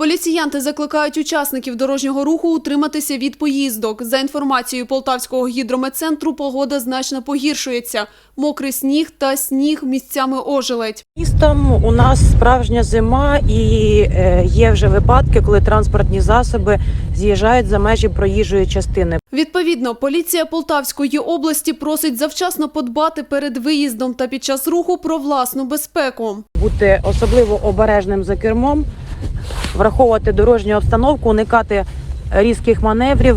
Поліціянти закликають учасників дорожнього руху утриматися від поїздок. За інформацією Полтавського гідрометцентру, погода значно погіршується. Мокрий сніг та сніг місцями ожеледь. Містом у нас справжня зима і е, є вже випадки, коли транспортні засоби з'їжджають за межі проїжджої частини. Відповідно, поліція Полтавської області просить завчасно подбати перед виїздом та під час руху про власну безпеку. Бути особливо обережним за кермом, враховувати дорожню обстановку, уникати різких маневрів,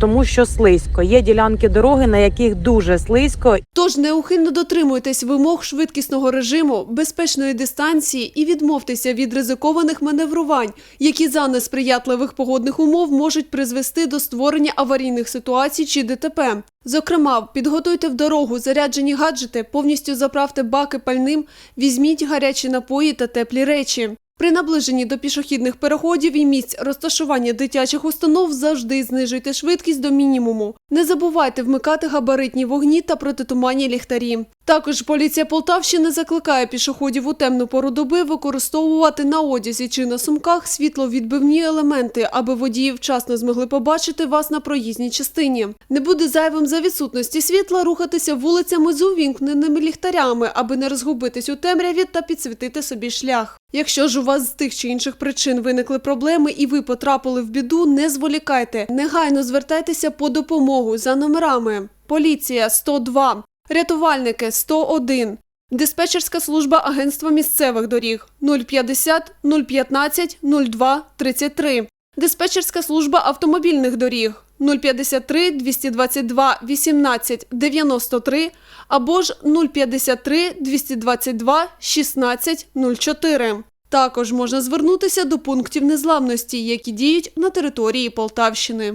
тому що слизько. Є ділянки дороги, на яких дуже слизько, Тож неухильно дотримуйтесь вимог швидкісного режиму, безпечної дистанції і відмовтеся від ризикованих маневрувань, які за несприятливих погодних умов можуть призвести до створення аварійних ситуацій чи ДТП. Зокрема, підготуйте в дорогу заряджені гаджети, повністю заправте баки пальним, візьміть гарячі напої та теплі речі. При наближенні до пішохідних переходів і місць розташування дитячих установ завжди знижуйте швидкість до мінімуму. Не забувайте вмикати габаритні вогні та протитуманні ліхтарі. Також поліція Полтавщини закликає пішоходів у темну пору доби використовувати на одязі чи на сумках світловідбивні елементи, аби водії вчасно змогли побачити вас на проїзній частині. Не буде зайвим за відсутності світла рухатися вулицями з увімкненими ліхтарями, аби не розгубитись у темряві та підсвітити собі шлях. Якщо ж вас з тих чи інших причин виникли проблеми і ви потрапили в біду, не зволікайте. Негайно звертайтеся по допомогу за номерами. Поліція 102, рятувальники 101, диспетчерська служба Агентства місцевих доріг 050 015 02 33, диспетчерська служба автомобільних доріг 053 222 18 93 або ж 053 222 16 04. Також можна звернутися до пунктів незламності, які діють на території Полтавщини.